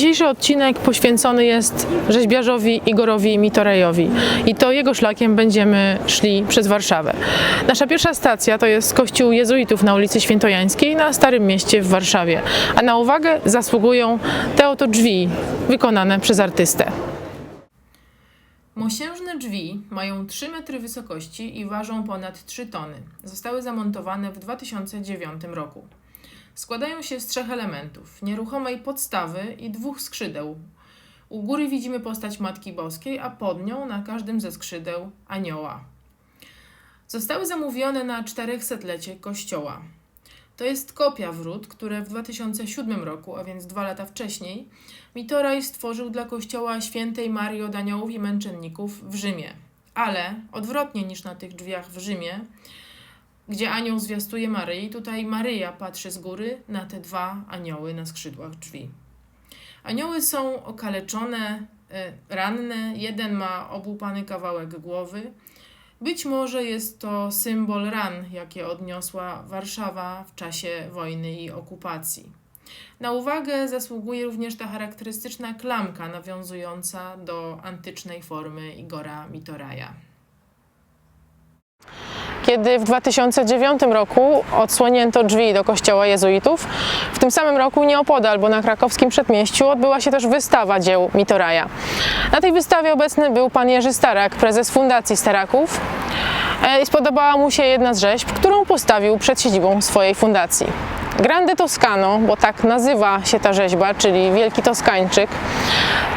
Dzisiejszy odcinek poświęcony jest rzeźbiarzowi Igorowi Mitorejowi i to jego szlakiem będziemy szli przez Warszawę. Nasza pierwsza stacja to jest kościół jezuitów na ulicy Świętojańskiej na Starym Mieście w Warszawie, a na uwagę zasługują te oto drzwi wykonane przez artystę. Mosiężne drzwi mają 3 metry wysokości i ważą ponad 3 tony. Zostały zamontowane w 2009 roku. Składają się z trzech elementów: nieruchomej podstawy i dwóch skrzydeł. U góry widzimy postać Matki Boskiej, a pod nią na każdym ze skrzydeł anioła. Zostały zamówione na 400-lecie kościoła. To jest kopia wrót, które w 2007 roku, a więc dwa lata wcześniej, Mitoraj stworzył dla kościoła świętej Marii od Aniołów i Męczenników w Rzymie. Ale odwrotnie niż na tych drzwiach w Rzymie, gdzie anioł zwiastuje Maryi, tutaj Maryja patrzy z góry na te dwa anioły na skrzydłach drzwi. Anioły są okaleczone, e, ranne, jeden ma obłupany kawałek głowy. Być może jest to symbol ran, jakie odniosła Warszawa w czasie wojny i okupacji. Na uwagę zasługuje również ta charakterystyczna klamka nawiązująca do antycznej formy Igora Mitoraja. Kiedy w 2009 roku odsłonięto drzwi do kościoła jezuitów, w tym samym roku nieopodal, bo na krakowskim przedmieściu odbyła się też wystawa dzieł Mitoraja. Na tej wystawie obecny był pan Jerzy Starak, prezes Fundacji Staraków. E, I spodobała mu się jedna z rzeźb, którą postawił przed siedzibą swojej fundacji. Grande Toscano, bo tak nazywa się ta rzeźba, czyli Wielki Toskańczyk,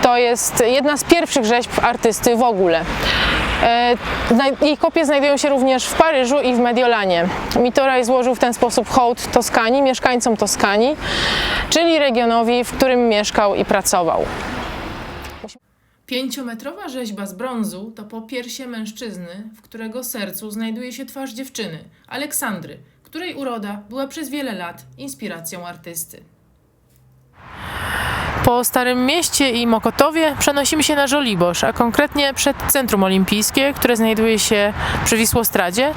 to jest jedna z pierwszych rzeźb artysty w ogóle. E, Jej kopie znajdują się również w Paryżu i w Mediolanie. Mitoraj złożył w ten sposób hołd Toskanii, mieszkańcom Toskanii, czyli regionowi, w którym mieszkał i pracował. Pięciometrowa rzeźba z brązu to popiersie mężczyzny, w którego sercu znajduje się twarz dziewczyny, Aleksandry, której uroda była przez wiele lat inspiracją artysty. Po Starym Mieście i Mokotowie przenosimy się na Żoliborz, a konkretnie przed Centrum Olimpijskie, które znajduje się przy Wisłostradzie,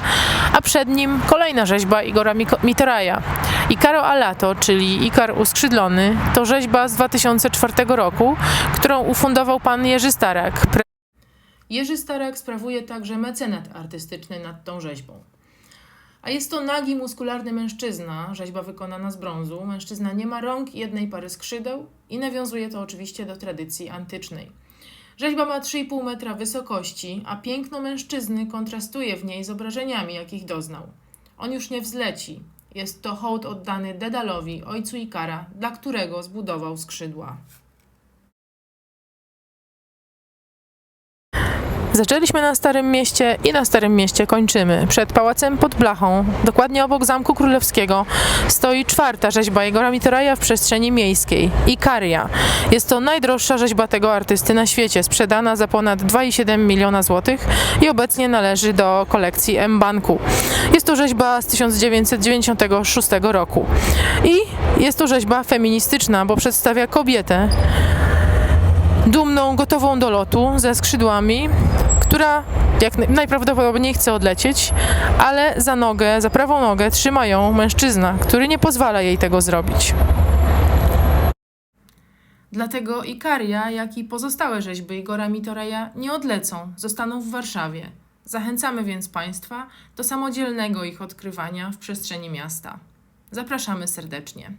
a przed nim kolejna rzeźba Igora Mitoraja. Ikaro Alato, czyli Ikar uskrzydlony, to rzeźba z 2004 roku, którą ufundował pan Jerzy Starak. Pre- Jerzy Starak sprawuje także mecenat artystyczny nad tą rzeźbą. A jest to nagi, muskularny mężczyzna, rzeźba wykonana z brązu. Mężczyzna nie ma rąk i jednej pary skrzydeł i nawiązuje to oczywiście do tradycji antycznej. Rzeźba ma 3,5 metra wysokości, a piękno mężczyzny kontrastuje w niej z obrażeniami, jakich doznał. On już nie wzleci. Jest to hołd oddany Dedalowi, ojcu Ikara, dla którego zbudował skrzydła. Zaczęliśmy na Starym Mieście i na Starym Mieście kończymy. Przed Pałacem pod Blachą, dokładnie obok Zamku Królewskiego, stoi czwarta rzeźba Igora Mitoraja w przestrzeni miejskiej – Ikaria. Jest to najdroższa rzeźba tego artysty na świecie, sprzedana za ponad 2,7 miliona złotych i obecnie należy do kolekcji M-Banku. Jest to rzeźba z 1996 roku. I jest to rzeźba feministyczna, bo przedstawia kobietę, dumną, gotową do lotu, ze skrzydłami, która jak naj- najprawdopodobniej chce odlecieć, ale za nogę, za prawą nogę trzyma ją mężczyzna, który nie pozwala jej tego zrobić. Dlatego Ikaria, jak i pozostałe rzeźby Igora Mitoreja nie odlecą, zostaną w Warszawie. Zachęcamy więc Państwa do samodzielnego ich odkrywania w przestrzeni miasta. Zapraszamy serdecznie.